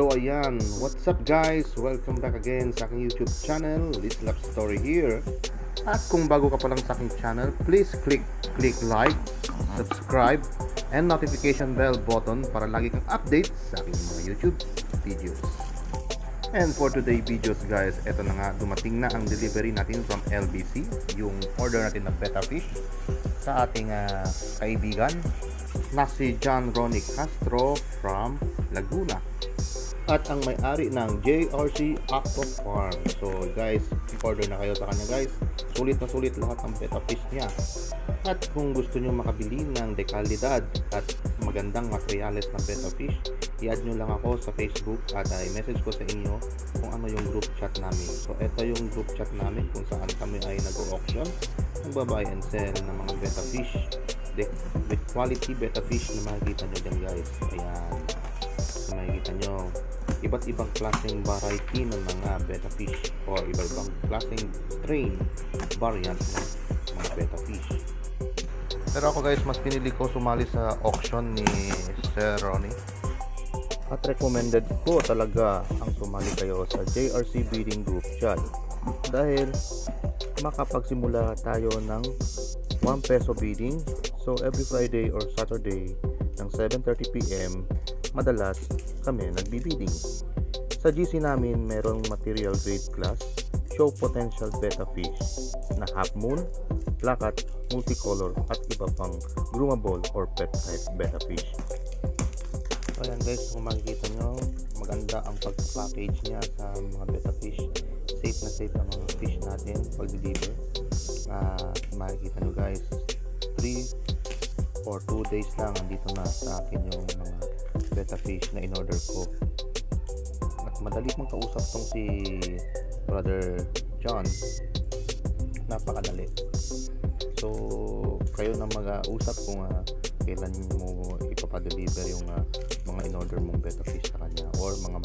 So ayan, what's up guys? Welcome back again sa aking YouTube channel, Little Love Story here. At kung bago ka pa lang sa aking channel, please click click like, subscribe, and notification bell button para lagi kang update sa aking mga YouTube videos. And for today videos guys, eto na nga dumating na ang delivery natin from LBC, yung order natin ng betta fish sa ating ah, kaibigan na si John Ronnie Castro from Laguna at ang may-ari ng JRC Aqua Farm. So guys, order na kayo sa kanya guys. Sulit na sulit lahat ng betta fish niya. At kung gusto nyo makabili ng dekalidad at magandang materials ng betta fish, i-add nyo lang ako sa Facebook at i message ko sa inyo kung ano yung group chat namin. So ito yung group chat namin kung saan kami ay nag-auction, nagbabuy and sell ng mga betta fish. De- with quality betta fish na makikita nyo dyan guys. Ayan. So, makikita nyo iba't ibang klaseng variety ng mga betta fish o iba't ibang klaseng strain variant ng mga betta fish. Pero ako guys, mas pinili ko sumali sa auction ni Sir Ronnie. At recommended ko talaga ang sumali kayo sa JRC Bidding Group chat. Dahil makapagsimula tayo ng 1 peso bidding. So every Friday or Saturday ng 7.30pm, madalas kami nagbibidding. Sa GC namin, merong material grade class, show potential betta fish na half moon, plakat, multicolor at iba pang groomable or pet type betta fish. So ayan guys, kung makikita nyo, maganda ang pag-package niya sa mga betta fish. Safe na safe ang mga fish natin pag-deliver. Uh, makikita nyo guys, 3 or 2 days lang andito na sa akin yung mga betta fish na in-order ko. At madali kong kausap tong si Brother John. Napakadali. So, kayo na mag-usap kung uh, kailan mo ipapadeliver yung uh, mga in-order mong betta fish sa kanya or mga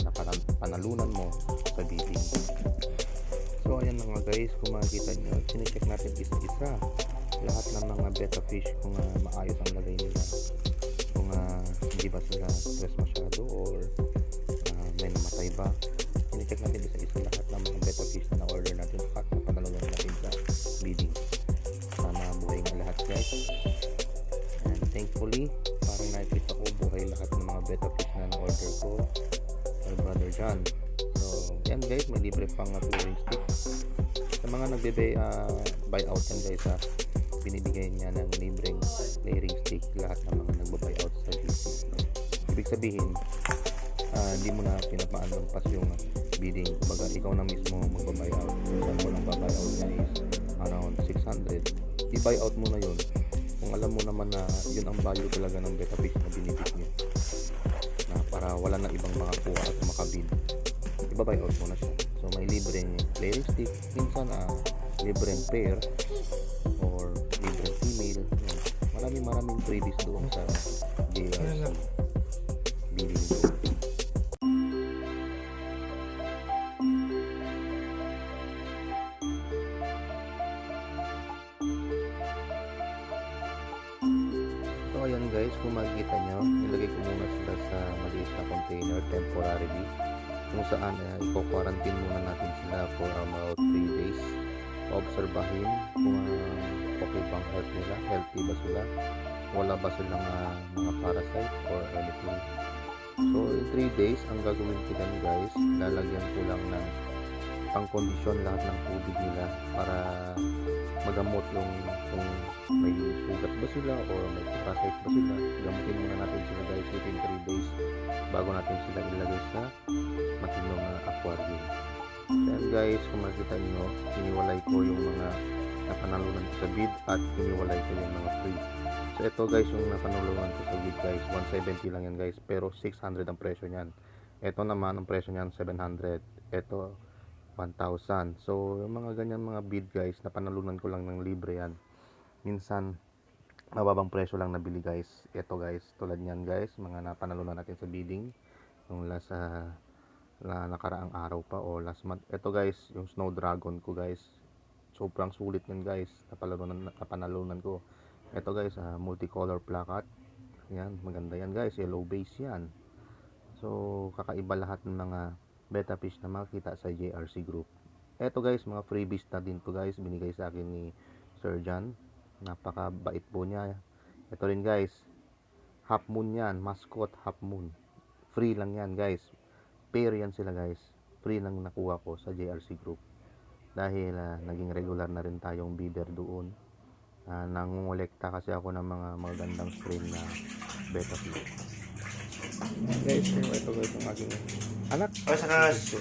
panalunan mo sa bidding. So, ayan na nga guys, kung makikita nyo, sinecheck natin isa-isa lahat ng mga betta fish kung uh, maayos ang lagay nila kung uh, hindi ba sila stress masyado or uh, may namatay ba? Sinecheck natin isa-isa lahat ng mga betta fish na na-order natin. At na panalunan natin sa bidding sana buhay nga lahat guys. And thankfully parang nakikita ko buhay lahat ng mga betta fish na na-order ko. Kay brother John. So yan guys. May libre pang uh, clearing stick sa mga nagbe uh, buy out yan guys ha binibigay niya ng libreng layering stick lahat ng mga nagbo-buy out sa GC ibig sabihin uh, hindi mo na pinapaan pas yung bidding. Kumbaga ikaw na mismo magbabuy out. Lang babuy out niya is around 600 i-buy out mo na yun. Kung alam mo naman na yun ang value talaga ng beta fish na binibig niyo na para wala na ibang mga kuha at makabid iba-buy mo na siya. So may libreng layering stick minsan uh, libreng pair or. Maraming maraming freebies doon sa JRC bidding doon So ayan guys, kung makikita nyo, nilagay ko muna sila sa maliit na container temporarily kung saan uh, ipo-quarantine muna natin sila for about 3 days. Obserbahin kung uh, okay bang health nila, healthy ba sila, wala ba silang uh, mga parasite or anything. So in 3 days, ang gagawin ko dyan guys, lalagyan ko lang ng pang-kondisyon lahat ng tubig nila para magamot yung kung may sugat ba sila or may parasite ba sila. Gamutin muna natin sila guys within 3 days bago natin sila ilagay sa matinong uh, aquarium. Then guys kung makikita nyo iniwalay ko yung mga napanalunan ko sa bid at iniwalay ko yung mga free so ito guys yung napanalunan ko sa bid guys 170 lang yan guys pero 600 ang presyo nyan ito naman ang presyo nyan 700 ito 1,000. So, yung mga ganyan mga bid guys, na panalunan ko lang ng libre yan. Minsan, mababang presyo lang nabili guys. Ito guys, tulad niyan guys, mga napanalunan natin sa bidding. Yung last uh, na nakaraang araw pa o last month. Ito guys, yung Snow Dragon ko guys. Sobrang sulit yan guys, napanalunan, napanalunan ko. Ito guys, uh, multicolor plakat. Yan, maganda yan guys, yellow base yan. So, kakaiba lahat ng mga beta fish na makita sa JRC group. Eto guys, mga freebies na din to guys. Binigay sa akin ni Sir John. Napakabait po niya. Ito rin guys. Half moon yan. Mascot half moon. Free lang yan guys. Pair yan sila guys. Free lang nakuha ko sa JRC group. Dahil ah, naging regular na rin tayong bidder doon. Uh, nangungulekta kasi ako ng mga magandang strain na beta fish. Guys, ito guys ang aking anak. Oras,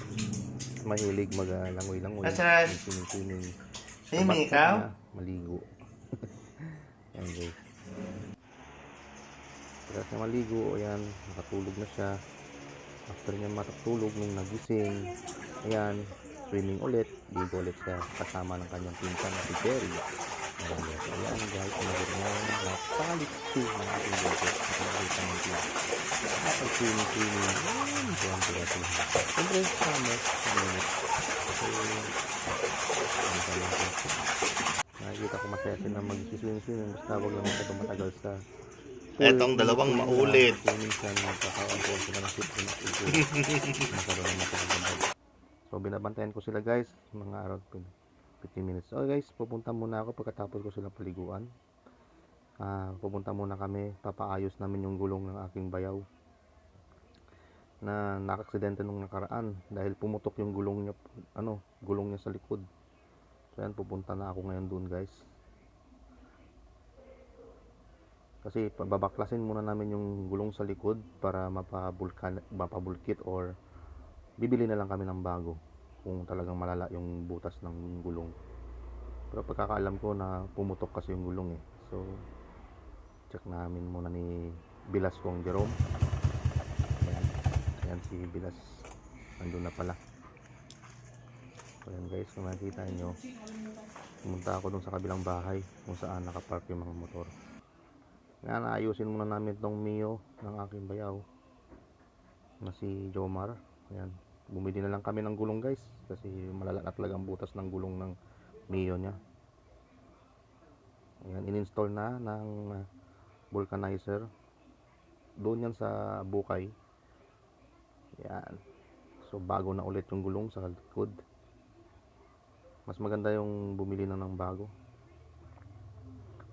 Mahilig mag-langoy-langoy. Oras. Swimming-swimming. Swimming Sa ikaw? Maligo. Ayan guys. Pagkas na maligo, ayan, nakatulog na siya. After niya matutulog, nung nagising, ayan, swimming ulit, ligo ulit siya kasama ng kanyang pinsan na si Jerry. Ayan guys, ayan guys, umabot na napakalitsi ng ating boses. Nakakita ng siya. Kapag swimming, swimming, ayan, ayan, ayan, ayan. Siyempre, summer, ayan, so, ayan, ayan, ayan. Nakikita ko masaya sila mag-swimming-swimming basta wag lang ito matagal sa. Etong dalawang maulit. Minsan nagkakaroon sila ng sip na pool. Nagkaroon ng matagagabag. So binabantayan ko sila guys mga around 15 minutes. So guys, pupunta muna ako pagkatapos ko sila paliguan. Ah, pupunta muna kami, papaayos namin yung gulong ng aking bayaw na nakaksidente nung nakaraan dahil pumutok yung gulong niya ano, gulong niya sa likod. So yan, pupunta na ako ngayon dun guys. Kasi babaklasin muna namin yung gulong sa likod para mapabulkan, mapabulkit or bibili na lang kami ng bago kung talagang malala yung butas ng gulong. Pero pagkakaalam ko na pumutok kasi yung gulong eh. So, check namin muna ni Bilas kong Jerome. Ayan, ayan si Bilas. Nandun na pala. Ayan guys, kung makikita nyo, pumunta ako dun sa kabilang bahay kung saan nakapark yung mga motor. Nga, naayusin muna namin tong Mio ng aking bayaw na si Jomar. Ayan, bumili na lang kami ng gulong guys kasi malala na talaga ang butas ng gulong ng Mio niya. Ayan, in-install na ng uh, vulcanizer. Doon yan sa bukay. Ayan. So bago na ulit yung gulong sa likod. Mas maganda yung bumili na ng bago.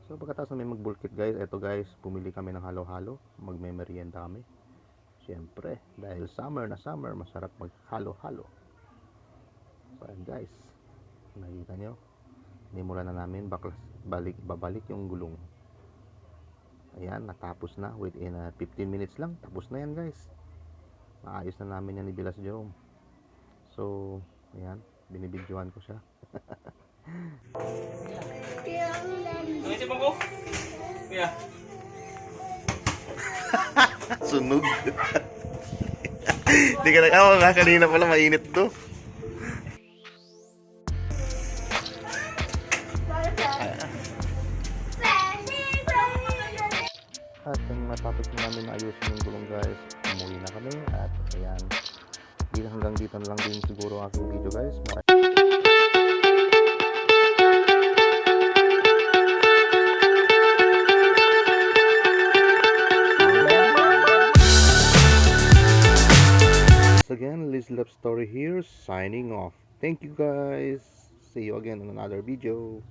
So pagkatapos na may mag-bulkit guys, eto guys, bumili kami ng halo-halo. Magme-merienda kami. Siyempre, dahil summer na summer, masarap maghalo-halo. So ayan guys, nakikita nyo, nimula na namin, baklas, balik, babalik yung gulong. Ayan, natapos na within uh, 15 minutes lang. Tapos na yan guys. Maayos na namin yan ni Bilas Jerome. So, ayan, binibidyohan ko siya. Ko? Kuya. Sunog. Hindi ka nag... Oh, nga, kanina pala mainit to. At nang matapos na namin ayusin yung gulong guys, umuwi na kami at ayan. Hanggang dito na lang din siguro ang aking video guys. Mar- Liz Love Story here, signing off. Thank you guys. See you again in another video.